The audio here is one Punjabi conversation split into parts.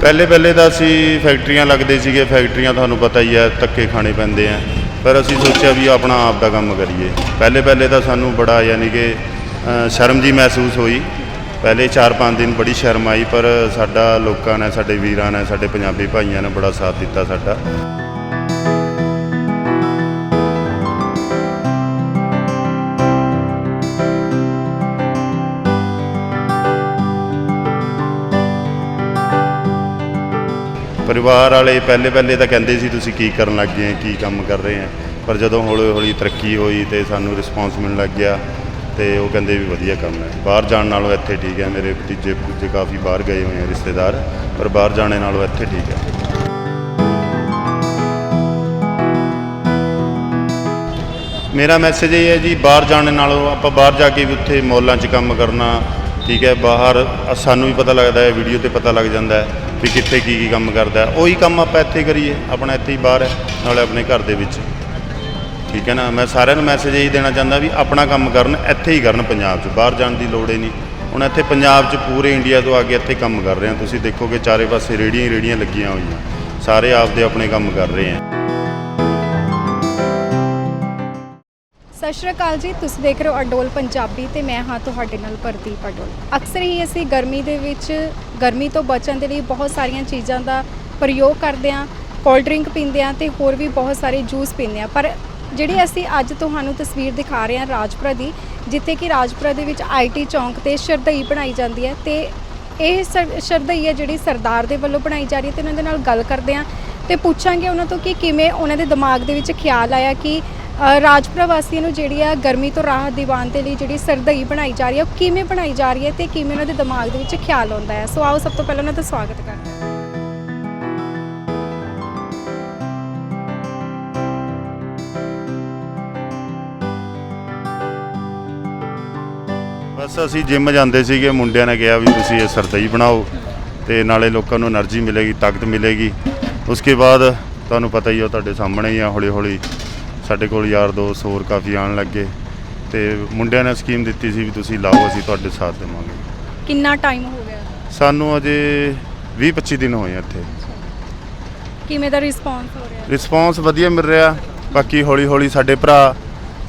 ਪਹਿਲੇ ਪਹਿਲੇ ਤਾਂ ਅਸੀਂ ਫੈਕਟਰੀਆਂ ਲੱਗਦੇ ਸੀਗੇ, ਫੈਕਟਰੀਆਂ ਤੁਹਾਨੂੰ ਪਤਾ ਹੀ ਹੈ ਧੱਕੇ ਖਾਣੇ ਪੈਂਦੇ ਆ। ਪਰ ਅਸੀਂ ਸੋਚਿਆ ਵੀ ਆਪਣਾ ਆਪ ਦਾ ਕੰਮ ਕਰੀਏ। ਪਹਿਲੇ ਪਹਿਲੇ ਤਾਂ ਸਾਨੂੰ ਬੜਾ ਯਾਨੀ ਕਿ ਸ਼ਰਮ ਜੀ ਮਹਿਸੂਸ ਹੋਈ। ਪਹਿਲੇ 4-5 ਦਿਨ ਬੜੀ ਸ਼ਰਮ ਆਈ, ਪਰ ਸਾਡਾ ਲੋਕਾਂ ਨੇ, ਸਾਡੇ ਵੀਰਾਂ ਨੇ, ਸਾਡੇ ਪੰਜਾਬੀ ਭਾਈਆਂ ਨੇ ਬੜਾ ਸਾਥ ਦਿੱਤਾ ਸਾਡਾ। ਪਰਿਵਾਰ ਵਾਲੇ ਪਹਿਲੇ ਪਹਿਲੇ ਤਾਂ ਕਹਿੰਦੇ ਸੀ, ਤੁਸੀਂ ਕੀ ਕਰਨ ਲੱਗ ਗਏ? ਕੀ ਕੰਮ ਕਰ ਰਹੇ ਆ? ਪਰ ਜਦੋਂ ਹੌਲੀ ਹੌਲੀ ਤਰੱਕੀ ਹੋਈ ਤੇ ਸਾਨੂੰ ਰਿਸਪੌਂਸ ਮਿਲਣ ਲੱਗ ਗਿਆ ਤੇ ਉਹ ਕਹਿੰਦੇ ਵੀ ਵਧੀਆ ਕੰਮ ਹੈ। ਬਾਹਰ ਜਾਣ ਨਾਲੋਂ ਇੱਥੇ ਠੀਕ ਹੈ। ਮੇਰੇ ਭਤੀਜੇ ਭਤੀਜੇ ਕਾਫੀ ਬਾਹਰ ਗਏ ਹੋਏ ਆ ਰਿਸ਼ਤੇਦਾਰ, ਪਰ ਬਾਹਰ ਜਾਣੇ ਨਾਲੋਂ ਇੱਥੇ ਠੀਕ ਹੈ। ਮੇਰਾ ਮੈਸੇਜ ਇਹ ਹੈ ਜੀ, ਬਾਹਰ ਜਾਣ ਨਾਲੋਂ ਆਪਾਂ ਬਾਹਰ ਜਾ ਕੇ ਵੀ ਉੱਥੇ ਮੌਲਾਂ 'ਚ ਕੰਮ ਕਰਨਾ ਠੀਕ ਹੈ, ਬਾਹਰ ਸਾਨੂੰ ਵੀ ਪਤਾ ਲੱਗਦਾ ਹੈ, ਵੀਡੀਓ ਤੇ ਪਤਾ ਲੱਗ ਜਾਂਦਾ ਹੈ ਵੀ ਕਿੱਥੇ ਕੀ ਕੀ ਕੰਮ ਕਰਦਾ ਹੈ। ਉਹੀ ਕੰਮ ਆਪਾਂ ਇੱਥੇ ਕਰੀਏ, ਆਪਣਾ ਇੱਥੇ ਹੀ ਬਾਹਰ ਹੈ, ਨਾਲੇ ਆਪਣੇ ਘਰ ਦੇ ਵਿੱਚ। ਠੀਕ ਹੈ ਨਾ, ਮੈਂ ਸਾਰਿਆਂ ਨੂੰ ਮੈਸੇਜ ਇਹੀ ਦੇਣਾ ਚਾਹੁੰਦਾ ਵੀ ਆਪਣਾ ਕੰਮ ਕਰਨ, ਇੱਥੇ ਹੀ ਕਰਨ ਪੰਜਾਬ 'ਚ, ਬਾਹਰ ਜਾਣ ਦੀ ਲੋੜ ਹੀ ਨਹੀਂ। ਹੁਣ ਇੱਥੇ ਪੰਜਾਬ 'ਚ ਪੂਰੇ ਇੰਡੀਆ ਤੋਂ ਆ ਕੇ ਇੱਥੇ ਕੰਮ ਕਰ ਰਹੇ ਆ ਤੁਸੀਂ ਦੇਖੋਗੇ ਚਾਰੇ ਪਾਸੇ ਰੇੜੀਆਂ ਹੀ ਰੇੜੀਆਂ ਲੱਗੀਆਂ ਹੋਈਆਂ। ਸਾਰੇ ਆਪਦੇ ਆਪਣੇ ਕੰਮ ਕਰ ਰਹੇ ਆ ਸਤਿ ਸ਼੍ਰੀ ਅਕਾਲ ਜੀ, ਤੁਸੀਂ ਦੇਖ ਰਹੇ ਹੋ ਅਡੋਲ ਪੰਜਾਬੀ ਤੇ ਮੈਂ ਹਾਂ ਤੁਹਾਡੇ ਨਾਲ ਪ੍ਰਦੀਪ ਅਡੋਲ। ਅਕਸਰ ਹੀ ਅਸੀਂ ਗਰਮੀ ਦੇ ਵਿੱਚ, ਗਰਮੀ ਤੋਂ ਬਚਣ ਦੇ ਲਈ ਬਹੁਤ ਸਾਰੀਆਂ ਚੀਜ਼ਾਂ ਦਾ ਪ੍ਰਯੋਗ ਕਰਦੇ ਹਾਂ ਕੋਲਡ ਡਰਿੰਕ ਪੀਂਦੇ ਹਾਂ ਤੇ ਹੋਰ ਵੀ ਬਹੁਤ ਸਾਰੇ ਜੂਸ ਪੀਂਦੇ ਹਾਂ। ਪਰ ਜਿਹੜੀ ਅਸੀਂ ਅੱਜ ਤੁਹਾਨੂੰ ਤਸਵੀਰ ਦਿਖਾ ਰਹੇ ਹਾਂ ਰਾਜਪੁਰਾ ਦੀ, ਜਿੱਥੇ ਕਿ ਰਾਜਪੁਰਾ ਦੇ ਵਿੱਚ ਆਈਟੀ ਚੌਂਕ ਤੇ ਸ਼ਰਦਈ ਬਣਾਈ ਜਾਂਦੀ ਹੈ ਤੇ ਇਹ ਸਰ- ਸ਼ਰਦਈ ਹੈ ਜਿਹੜੀ ਸਰਦਾਰ ਦੇ ਵੱਲੋਂ ਬਣਾਈ ਜਾ ਰਹੀ ਹੈ ਤੇ ਉਹਨਾਂ ਦੇ ਨਾਲ ਗੱਲ ਕਰਦੇ ਹਾਂ ਤੇ ਪੁੱਛਾਂਗੇ ਉਹਨਾਂ ਤੋਂ ਕਿ ਕਿਵੇਂ ਉਹਨਾਂ ਦੇ ਦਿਮਾਗ ਦੇ ਵਿੱਚ ਖਿਆਲ ਆਇਆ ਕਿ ਰਾਜਪੁਰਾ ਵਾਸੀਆਂ ਨੂੰ ਜਿਹੜੀ ਆ ਗਰਮੀ ਤੋਂ ਰਾਹਤ ਦੀਵਾਨ ਦੇ ਲਈ ਜਿਹੜੀ ਸਰਦਈ ਬਣਾਈ ਜਾ ਰਹੀ ਹੈ ਉਹ ਕਿਵੇਂ ਬਣਾਈ ਜਾ ਰਹੀ ਹੈ ਤੇ ਕਿਵੇਂ ਉਹਨਾਂ ਦੇ ਦਿਮਾਗ ਦੇ ਵਿੱਚ ਖਿਆਲ ਆਉਂਦਾ ਹੈ? ਸੋ ਆਓ ਸਭ ਤੋਂ ਪਹਿਲਾਂ ਉਹਨਾਂ ਦਾ ਸਵਾਗਤ ਕਰਦੇ ਹਾਂ। ਬਸ ਅਸੀਂ ਜਿੰਮ ਜਾਂਦੇ ਸੀਗੇ, ਮੁੰਡਿਆਂ ਨੇ ਕਿਹਾ ਵੀ ਤੁਸੀਂ ਇਹ ਸਰਦਈ ਬਣਾਓ ਤੇ ਨਾਲੇ ਲੋਕਾਂ ਨੂੰ એનર્ਜੀ ਮਿਲੇਗੀ, ਤਾਕਤ ਮਿਲੇਗੀ। ਉਸਕੇ ਬਾਅਦ ਤੁਹਾਨੂੰ ਪਤਾ ਹੀ ਆ ਤੁਹਾਡੇ ਸਾਹਮਣੇ ਹੀ ਆ ਹੌਲੀ ਹੌਲੀ ਸਾਡੇ ਕੋਲ ਯਾਰ ਦੋਸਤ ਹੋਰ ਕਾਫੀ ਆਉਣ ਲੱਗੇ ਤੇ ਮੁੰਡਿਆਂ ਨੇ ਸਕੀਮ ਦਿੱਤੀ ਸੀ ਵੀ ਤੁਸੀਂ ਲਾਓ ਅਸੀਂ ਤੁਹਾਡੇ ਸਾਥ ਦੇਵਾਂਗੇ। ਕਿੰਨਾ ਟਾਈਮ ਹੋ ਗਿਆ? ਸਾਨੂੰ ਅਜੇ 20 25 ਦਿਨ ਹੋਏ ਆ ਇੱਥੇ। ਕਿਵੇਂ ਦਾ ਰਿਸਪੌਂਸ ਹੋ ਰਿਹਾ? ਰਿਸਪੌਂਸ ਵਧੀਆ ਮਿਲ ਰਿਹਾ। ਬਾਕੀ ਹੌਲੀ ਹੌਲੀ ਸਾਡੇ ਭਰਾ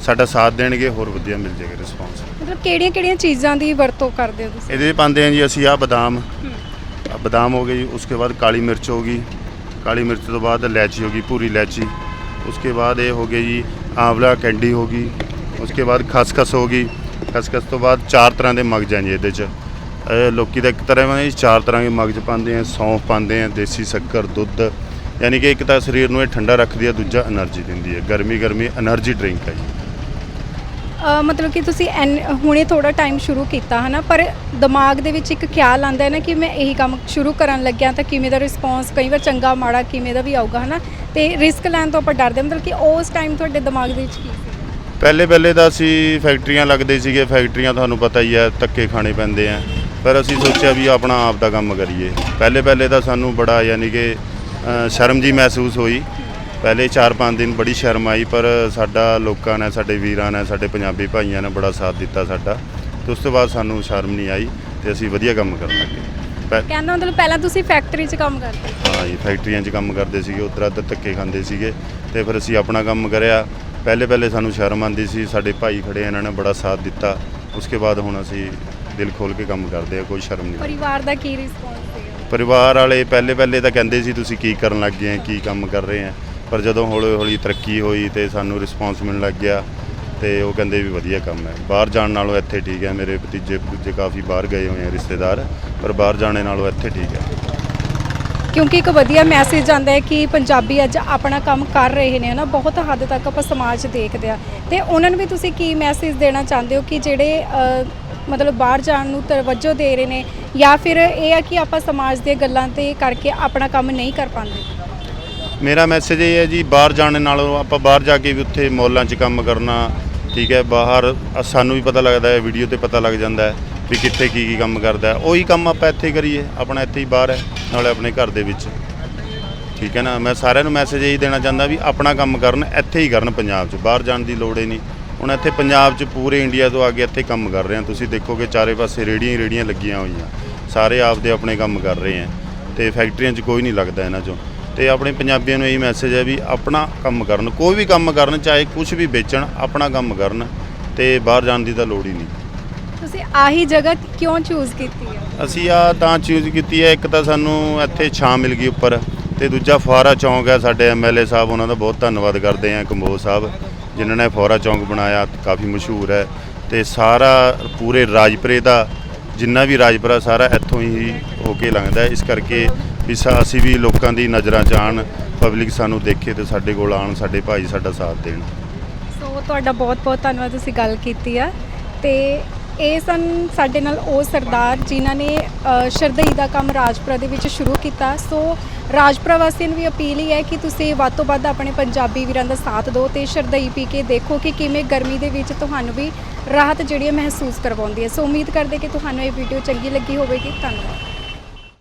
ਸਾਡਾ ਸਾਥ ਦੇਣਗੇ ਹੋਰ ਵਧੀਆ ਮਿਲ ਜਾਏਗਾ ਰਿਸਪੌਂਸ ਮਤਲਬ ਕਿਹੜੀਆਂ ਕਿਹੜੀਆਂ ਚੀਜ਼ਾਂ ਦੀ ਵਰਤੋਂ ਕਰਦੇ ਹੋ ਤੁਸੀਂ? ਇਹਦੇ 'ਚ ਪਾਉਂਦੇ ਹਾਂ ਜੀ ਅਸੀਂ ਆ ਬਦਾਮ। ਆ ਬਦਾਮ ਹੋ ਗਏ ਜੀ ਉਸਕੇ ਬਾਅਦ ਕਾਲੀ ਮਿਰਚ ਹੋਗੀ ਕਾਲੀ ਮਿਰਚ ਤੋਂ ਬਾਅਦ ਇਲਾਇਚੀ ਹੋਗੀ ਪੂਰੀ ਇਲਾਇਚੀ। उसके बाद ये हो गई ਜੀ ਆਂਵਲਾ ਕੈਂਡੀ ਹੋ ਗਈ ਉਸਕੇ ਬਾਅਦ ਖਸਖਸ ਹੋ ਗਈ ਖਸਖਸ ਤੋਂ ਬਾਅਦ ਚਾਰ ਤਰ੍ਹਾਂ ਦੇ ਮਗਜ ਆਂ ਜੀ ਇਹਦੇ 'ਚ ਇਹ ਲੋਕੀ ਤਾਂ ਇੱਕ ਤਰ੍ਹਾਂ ਨਾਲ ਚਾਰ ਤਰ੍ਹਾਂ ਦੇ ਮਗਜ ਪਾਉਂਦੇ ਆ ਸੌਂਫ ਪਾਉਂਦੇ ਆ ਦੇਸੀ ਸ਼ੱਕਰ ਦੁੱਧ ਯਾਨੀ ਕਿ ਇੱਕ ਤਾਂ ਸਰੀਰ ਨੂੰ ਇਹ ਠੰਡਾ ਰੱਖਦੀ ਆ ਦੂਜਾ એનર્ਜੀ ਦਿੰਦੀ ਹੈ ਗਰਮੀ ਗਰਮੀ એનર્ਜੀ ਡਰਿੰਕ ਹੈ ਜੀ ਮਤਲਬ ਕਿ ਤੁਸੀਂ ਐਨ- ਹੁਣੇ ਥੋੜਾ ਟਾਈਮ ਸ਼ੁਰੂ ਕੀਤਾ, ਹਨਾ? ਪਰ ਦਿਮਾਗ ਦੇ ਵਿੱਚ ਇੱਕ ਖਿਆਲ ਆਉਂਦਾ ਹੈ ਨਾ ਕਿ ਮੈਂ ਇਹੀ ਕੰਮ ਸ਼ੁਰੂ ਕਰਨ ਲੱਗਿਆ ਤਾਂ ਕਿਵੇਂ ਦਾ ਰਿਸਪੌਂਸ ਕਈ ਵਾਰ ਚੰਗਾ ਮਾੜਾ ਕਿਵੇਂ ਦਾ ਵੀ ਆਊਗਾ, ਹਨਾ? ਤੇ ਰਿਸਕ ਲੈਣ ਤੋਂ ਆਪਾਂ ਡਰਦੇ ਮਤਲਬ ਕਿ ਉਸ ਟਾਈਮ ਤੁਹਾਡੇ ਦਿਮਾਗ ਦੇ ਵਿੱਚ ਕੀ ਪਹਿਲੇ ਪਹਿਲੇ ਤਾਂ ਅਸੀਂ ਫੈਕਟਰੀਆਂ ਲੱਗਦੇ ਸੀਗੇ। ਫੈਕਟਰੀਆਂ ਤੁਹਾਨੂੰ ਪਤਾ ਹੀ ਹੈ, ਧੱਕੇ ਖਾਣੇ ਪੈਂਦੇ ਆ। ਪਰ ਅਸੀਂ ਸੋਚਿਆ ਵੀ ਆਪਣਾ ਆਪ ਦਾ ਕੰਮ ਕਰੀਏ। ਪਹਿਲੇ ਪਹਿਲੇ ਤਾਂ ਸਾਨੂੰ ਬੜਾ ਯਾਨੀ ਕਿ ਸ਼ਰਮ ਜੀ ਮਹਿਸੂਸ ਹੋਈ। ਪਹਿਲੇ 4-5 ਦਿਨ ਬੜੀ ਸ਼ਰਮ ਆਈ ਪਰ ਸਾਡਾ ਲੋਕਾਂ ਨੇ ਸਾਡੇ ਵੀਰਾਂ ਨੇ ਸਾਡੇ ਪੰਜਾਬੀ ਭਾਈਆਂ ਨੇ ਬੜਾ ਸਾਥ ਦਿੱਤਾ ਸਾਡਾ। ਤੇ ਉਸ ਤੋਂ ਬਾਅਦ ਸਾਨੂੰ ਸ਼ਰਮ ਨਹੀਂ ਆਈ ਤੇ ਅਸੀਂ ਵਧੀਆ ਕੰਮ ਕਰਨ ਲੱਗੇ। ਕਹਿੰਦਾ ਮਤਲਬ ਪਹਿਲਾਂ ਤੁਸੀਂ ਫੈਕਟਰੀ 'ਚ ਕੰਮ ਕਰਦੇ ਹਾਂ ਜੀ ਫੈਕਟਰੀਆਂ 'ਚ ਕੰਮ ਕਰਦੇ ਸੀਗੇ ਉੱਧਰ ਉੱਧਰ ਧੱਕੇ ਖਾਂਦੇ ਸੀਗੇ। ਤੇ ਫਿਰ ਅਸੀਂ ਆਪਣਾ ਕੰਮ ਕਰਿਆ। ਪਹਿਲੇ ਪਹਿਲੇ ਸਾਨੂੰ ਸ਼ਰਮ ਆਉਂਦੀ ਸੀ ਸਾਡੇ ਭਾਈ ਖੜੇ ਇਹਨਾਂ ਨੇ ਬੜਾ ਸਾਥ ਦਿੱਤਾ। ਉਸਕੇ ਬਾਅਦ ਹੁਣ ਅਸੀਂ ਦਿਲ ਖੋਲ ਕੇ ਕੰਮ ਕਰਦੇ ਆ ਕੋਈ ਸ਼ਰਮ ਨਹੀਂ ਪਰਿਵਾਰ ਦਾ ਕੀ ਰਿਸਪੌਂਸ ਸੀਗਾ? ਪਰਿਵਾਰ ਵਾਲੇ ਪਹਿਲੇ ਪਹਿਲੇ ਤਾਂ ਕਹਿੰਦੇ ਸੀ ਤੁਸੀਂ ਕੀ ਕਰਨ ਲੱਗ ਗਏ ਆ ਕੀ ਕੰਮ ਕਰ ਰਹੇ ਆ? ਪਰ ਜਦੋਂ ਹੌਲੀ ਹੌਲੀ ਤਰੱਕੀ ਹੋਈ ਤੇ ਸਾਨੂੰ ਰਿਸਪੌਂਸ ਮਿਲਣ ਲੱਗ ਗਿਆ ਤੇ ਉਹ ਕਹਿੰਦੇ ਵੀ ਵਧੀਆ ਕੰਮ ਹੈ। ਬਾਹਰ ਜਾਣ ਨਾਲੋਂ ਇੱਥੇ ਠੀਕ ਹੈ। ਮੇਰੇ ਭਤੀਜੇ ਭਤੀਜੇ ਕਾਫੀ ਬਾਹਰ ਗਏ ਹੋਏ ਆ ਰਿਸ਼ਤੇਦਾਰ ਪਰ ਬਾਹਰ ਜਾਣੇ ਨਾਲੋਂ ਇੱਥੇ ਠੀਕ ਹੈ। ਕਿਉਂਕਿ ਇੱਕ ਵਧੀਆ ਮੈਸੇਜ ਆਉਂਦਾ ਹੈ ਕਿ ਪੰਜਾਬੀ ਅੱਜ ਆਪਣਾ ਕੰਮ ਕਰ ਰਹੇ ਨੇ ਹਨਾ। ਬਹੁਤ ਹੱਦ ਤੱਕ ਆਪਾਂ ਸਮਾਜ ਦੇਖਦੇ ਆ। ਤੇ ਉਹਨਾਂ ਨੂੰ ਵੀ ਤੁਸੀਂ ਕੀ ਮੈਸੇਜ ਦੇਣਾ ਚਾਹੁੰਦੇ ਹੋ ਕਿ ਜਿਹੜੇ ਅ, ਮਤਲਬ ਬਾਹਰ ਜਾਣ ਨੂੰ ਤਵੱਜੋ ਦੇ ਰਹੇ ਨੇ ਜਾਂ ਫਿਰ ਇਹ ਆ ਕਿ ਆਪਾਂ ਸਮਾਜ ਦੀਆਂ ਗੱਲਾਂ ਤੇ ਕਰਕੇ ਆਪਣਾ ਕੰਮ ਨਹੀਂ ਕਰ ਪਾਉਂਦੇ? ਮੇਰਾ ਮੈਸੇਜ ਇਹ ਹੈ ਜੀ, ਬਾਹਰ ਜਾਣ ਨਾਲੋਂ ਆਪਾਂ ਬਾਹਰ ਜਾ ਕੇ ਵੀ ਉੱਥੇ ਮੌਲਾਂ 'ਚ ਕੰਮ ਕਰਨਾ, ਠੀਕ ਹੈ, ਬਾਹਰ ਸਾਨੂੰ ਵੀ ਪਤਾ ਲੱਗਦਾ ਹੈ ਵੀਡੀਓ ਤੇ ਪਤਾ ਲੱਗ ਜਾਂਦਾ ਹੈ ਵੀ ਕਿੱਥੇ ਕੀ ਕੀ ਕੰਮ ਕਰਦਾ ਉਹੀ ਕੰਮ ਆਪਾਂ ਇੱਥੇ ਕਰੀਏ, ਆਪਣਾ ਇੱਥੇ ਹੀ ਬਾਹਰ ਹੈ, ਨਾਲੇ ਆਪਣੇ ਘਰ ਦੇ ਵਿੱਚ। ਠੀਕ ਹੈ ਨਾ, ਮੈਂ ਸਾਰਿਆਂ ਨੂੰ ਮੈਸੇਜ ਇਹੀ ਦੇਣਾ ਚਾਹੁੰਦਾ ਵੀ ਆਪਣਾ ਕੰਮ ਕਰਨ, ਇੱਥੇ ਹੀ ਕਰਨ ਪੰਜਾਬ 'ਚ, ਬਾਹਰ ਜਾਣ ਦੀ ਲੋੜ ਹੀ ਨਹੀਂ। ਹੁਣ ਇੱਥੇ ਪੰਜਾਬ 'ਚ ਪੂਰੇ ਇੰਡੀਆ ਤੋਂ ਆ ਕੇ ਇੱਥੇ ਕੰਮ ਕਰ ਰਹੇ ਆ ਤੁਸੀਂ ਦੇਖੋਗੇ ਚਾਰੇ ਪਾਸੇ ਰੇੜੀਆਂ ਹੀ ਰੇੜੀਆਂ ਲੱਗੀਆਂ ਹੋਈਆਂ। ਸਾਰੇ ਆਪਦੇ ਆਪਣੇ ਕੰਮ ਕਰ ਰਹੇ ਆ ਤੇ ਫੈਕਟਰੀਆਂ 'ਚ ਕੋਈ ਨਹੀਂ ਲੱਗਦਾ ਇਹਨਾਂ 'ਚੋਂ। ਤੇ ਆਪਣੇ ਪੰਜਾਬੀਆਂ ਨੂੰ ਇਹੀ ਮੈਸੇਜ ਹੈ ਵੀ ਆਪਣਾ ਕੰਮ ਕਰਨ ਕੋਈ ਵੀ ਕੰਮ ਕਰਨ ਚਾਹੇ ਕੁਝ ਵੀ ਵੇਚਣ ਆਪਣਾ ਕੰਮ ਕਰਨ ਤੇ ਬਾਹਰ ਜਾਣ ਦੀ ਤਾਂ ਲੋੜ ਹੀ ਨਹੀਂ। ਤੁਸੀਂ ਆਹੀ ਜਗ੍ਹਾ ਕਿਉਂ ਚੂਜ਼ ਕੀਤੀ ਹੈ? ਅਸੀਂ ਆ ਤਾਂ ਚੂਜ਼ ਕੀਤੀ ਹੈ ਇੱਕ ਤਾਂ ਸਾਨੂੰ ਇੱਥੇ ਛਾਂ ਮਿਲ ਗਈ ਉੱਪਰ ਤੇ ਦੂਜਾ ਫੁਆਰਾ ਚੌਂਕ ਹੈ ਸਾਡੇ ਐਮਐਲਏ ਸਾਹਿਬ ਉਹਨਾਂ ਦਾ ਬਹੁਤ ਧੰਨਵਾਦ ਕਰਦੇ ਹਾਂ ਕੰਬੋਜ ਸਾਹਿਬ ਜਿਨ੍ਹਾਂ ਨੇ ਫੁਆਰਾ ਚੌਂਕ ਬਣਾਇਆ ਕਾਫੀ ਮਸ਼ਹੂਰ ਹੈ ਤੇ ਸਾਰਾ ਪੂਰੇ ਰਾਜਪੁਰੇ ਦਾ ਜਿੰਨਾ ਵੀ ਰਾਜਪੁਰਾ ਸਾਰਾ ਇੱਥੋਂ ਹੀ ਹੋ ਕੇ ਲੰਘਦਾ ਇਸ ਕਰਕੇ ਵੀ ਸਾ- ਅਸੀਂ ਵੀ ਲੋਕਾਂ ਦੀ ਨਜ਼ਰਾਂ 'ਚ ਆਉਣ ਪਬਲਿਕ ਸਾਨੂੰ ਦੇਖੇ ਤੇ ਸਾਡੇ ਕੋਲ ਆਉਣ ਸਾਡੇ ਭਾਈ ਸਾਡਾ ਸਾਥ ਦੇਣ। ਸੋ ਤੁਹਾਡਾ ਬਹੁਤ ਬਹੁਤ ਧੰਨਵਾਦ ਤੁਸੀਂ ਗੱਲ ਕੀਤੀ ਆ। ਤੇ ਇਹ ਸਨ ਸਾਡੇ ਨਾਲ ਉਹ ਸਰਦਾਰ ਜਿਨ੍ਹਾਂ ਨੇ ਅ, ਸ਼ਰਦਈ ਦਾ ਕੰਮ ਰਾਜਪੁਰਾ ਦੇ ਵਿੱਚ ਸ਼ੁਰੂ ਕੀਤਾ। ਸੋ ਰਾਜਪੁਰਾ ਵਾਸੀਆਂ ਨੂੰ ਵੀ ਅਪੀਲ ਹੀ ਹੈ ਕਿ ਤੁਸੀਂ ਵੱਧ ਤੋਂ ਵੱਧ ਆਪਣੇ ਪੰਜਾਬੀ ਵੀਰਾਂ ਦਾ ਸਾਥ ਦਿਓ ਤੇ ਸ਼ਰਦਈ ਪੀ ਕੇ ਦੇਖੋ ਕਿ ਕਿਵੇਂ ਗਰਮੀ ਦੇ ਵਿੱਚ ਤੁਹਾਨੂੰ ਵੀ ਰਾਹਤ ਜਿਹੜੀ ਹੈ ਮਹਿਸੂਸ ਕਰਵਾਉਂਦੀ ਹੈ। ਸੋ ਉਮੀਦ ਕਰਦੇ ਕਿ ਤੁਹਾਨੂੰ ਇਹ ਵੀਡੀਓ ਚੰਗੀ ਲੱਗੀ ਹੋਵੇਗੀ। ਧੰਨਵਾਦ।